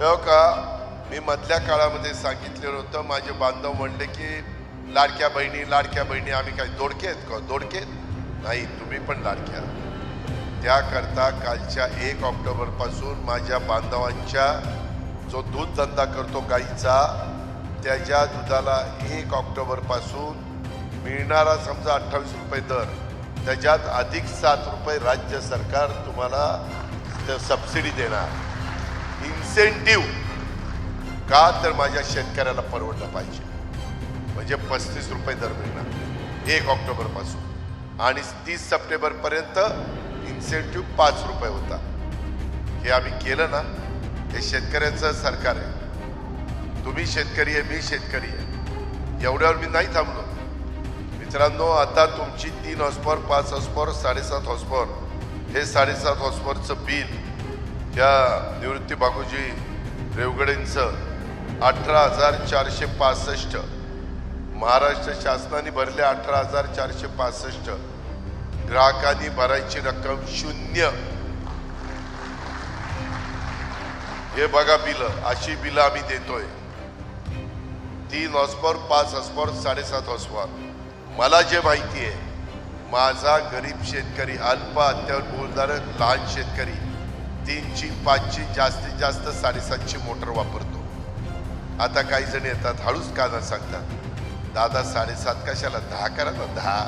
हो का मी मधल्या काळामध्ये सांगितलेलं होतं माझे बांधव म्हणले की लाडक्या बहिणी लाडक्या बहिणी आम्ही काय दोडके आहेत का? दोडके आहेत? नाही तुम्ही पण लाडक्या त्याकरता कालच्या एक ऑक्टोबरपासून माझ्या बांधवांच्या जो दूध धंदा करतो गाईचा त्याच्या दुधाला एक ऑक्टोबरपासून मिळणारा समजा अठ्ठावीस रुपये दर त्याच्यात अधिक सात रुपये राज्य सरकार तुम्हाला सबसिडी देणार. इन्सेंटिव्ह का तर माझ्या शेतकऱ्याला परवडलं पाहिजे? म्हणजे पस्तीस रुपये दर मिळणार एक ऑक्टोबरपासून. आणि तीस सप्टेंबरपर्यंत इन्सेंटिव्ह पाच रुपये होता. हे आम्ही केलं ना हे शेतकऱ्याचं सरकार आहे. तुम्ही शेतकरी आहे मी शेतकरी आहे. एवढ्यावर मी नाही थांबलो. मित्रांनो आता तुमची तीन हॉस्पॉर पाच हॉस्पॉर साडेसात हॉस्पॉर हे साडेसात हॉस्पॉरचं बिल त्या निवृत्ती बागूजी रेवगडेंचं अठरा हजार चारशे पासष्ट. महाराष्ट्र शासनाने भरले अठरा हजार चारशे पासष्ट. ग्राहकांनी भरायची रक्कम शून्य. हे बघा बिलं अशी बिलं आम्ही देतोय. तीन हॉस्पॉर पाच हॉस्पॉर साडेसात हॉस्पॉर मला जे माहिती आहे माझा गरीब शेतकरी अल्प अत्यावर बोलणारा लहान शेतकरी तीनची पाचची जास्तीत जास्त साडेसातची मोटर वापरतो. आता काही जण येतात हळूच काना सांगतात दादा साडेसात कशाला? दहा करा ना दहा.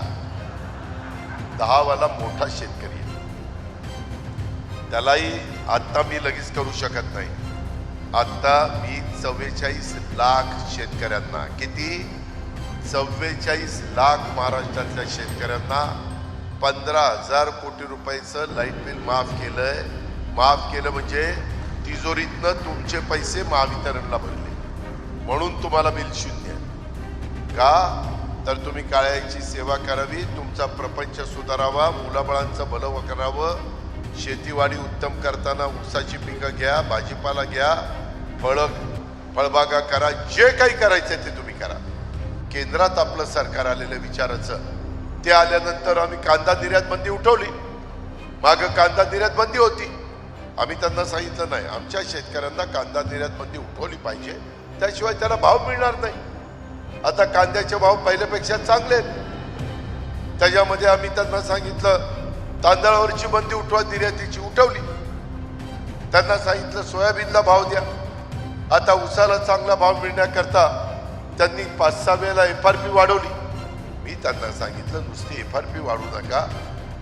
दहावाला मोठा शेतकरी त्यालाही आत्ता मी लगेच करू शकत नाही. आत्ता मी चव्वेचाळीस लाख शेतकऱ्यांना किती? चव्वेचाळीस लाख महाराष्ट्रातल्या शेतकऱ्यांना पंधरा हजार कोटी रुपयाचं लाइट बिल माफ केलं आहे माफ केलं म्हणजे तिजोरीतनं तुमचे पैसे महावितरणला भरले. म्हणून तुम्हाला बिल शून्य का? तर तुम्ही काळ्याची सेवा करावी तुमचा प्रपंच सुधारावा मुलाबाळांचं भलं करावं शेतीवाडी उत्तम करताना ऊसाची पिकं घ्या भाजीपाला घ्या फळं फळबागा करा जे काही करायचं ते तुम्ही करा. केंद्रात आपलं सरकार आलेलं विचाराचं ते आल्यानंतर आम्ही कांदा निर्यात बंदी उठवली. मागं कांदा निर्यात बंदी होती. आम्ही त्यांना सांगितलं नाही. आमच्या शेतकऱ्यांना कांदा निर्यात बंदी उठवली पाहिजे. त्याशिवाय त्याला भाव मिळणार नाही. आता कांद्याचे भाव पहिल्यापेक्षा चांगले आहेत. त्याच्यामध्ये आम्ही त्यांना सांगितलं तांदळावरची बंदी उठवा निर्यातीची उठवली. त्यांना सांगितलं सोयाबीनला भाव द्या. आता उसाला चांगला भाव मिळण्याकरता त्यांनी पाच सहा वेळेला एफ आर पी वाढवली. मी त्यांना सांगितलं नुसती एफ आर पी वाढवू नका.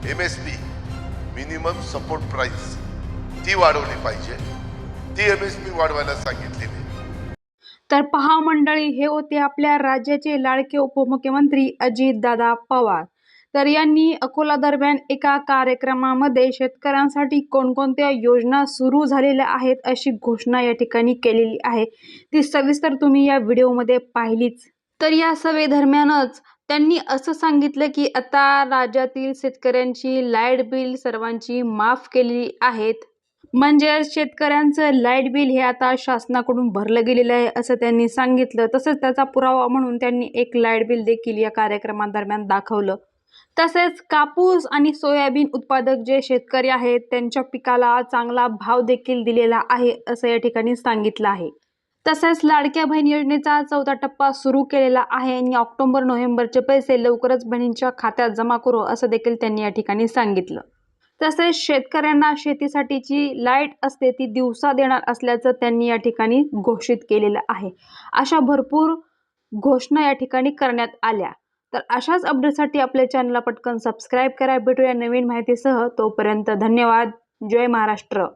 M S P minimum support price ती वाढवली पाहिजे. ती एम एस पी वाढवायला सांगितलेली तर पहा मंडळी हे होते आपल्या राज्याचे लाडके उपमुख्यमंत्री अजितदादा पवार. तर यांनी अकोला दरम्यान एका कार्यक्रमामध्ये शेतकऱ्यांसाठी कोणकोणत्या योजना सुरू झालेल्या आहेत अशी घोषणा या ठिकाणी केलेली आहे. ती सविस्तर तुम्ही या व्हिडिओमध्ये पाहिलीच. तर या सभेदरम्यानच त्यांनी असं सांगितलं की आता राज्यातील शेतकऱ्यांची लाइट बिल सर्वांची माफ केलेली आहेत. म्हणजे शेतकऱ्यांचं लाइट बिल हे आता शासनाकडून भरलं गेलेलं आहे असं त्यांनी सांगितलं. तसंच त्याचा पुरावा म्हणून त्यांनी एक लाइट बिल देखील या कार्यक्रमादरम्यान दाखवलं. तसेच कापूस आणि सोयाबीन उत्पादक जे शेतकरी आहेत त्यांच्या पिकाला चांगला भाव देखील दिलेला आहे असं या ठिकाणी सांगितलं आहे. तसेच लाडक्या बहीण योजनेचा चौथा टप्पा सुरू केलेला आहे आणि ऑक्टोबर नोव्हेंबरचे पैसे लवकरच बहिणींच्या खात्यात जमा करू असं देखील त्यांनी या ठिकाणी सांगितलं. तसेच शेतकऱ्यांना शेतीसाठीची लाइट असते ती दिवसा देणार असल्याचं त्यांनी या ठिकाणी घोषित केलेलं आहे. अशा भरपूर घोषणा या ठिकाणी करण्यात आल्या. तर अशाच अपडेटसाठी आपल्या चॅनलला पटकन सबस्क्राईब करा. भेटूया नवीन माहितीसह. तोपर्यंत धन्यवाद. जय महाराष्ट्र.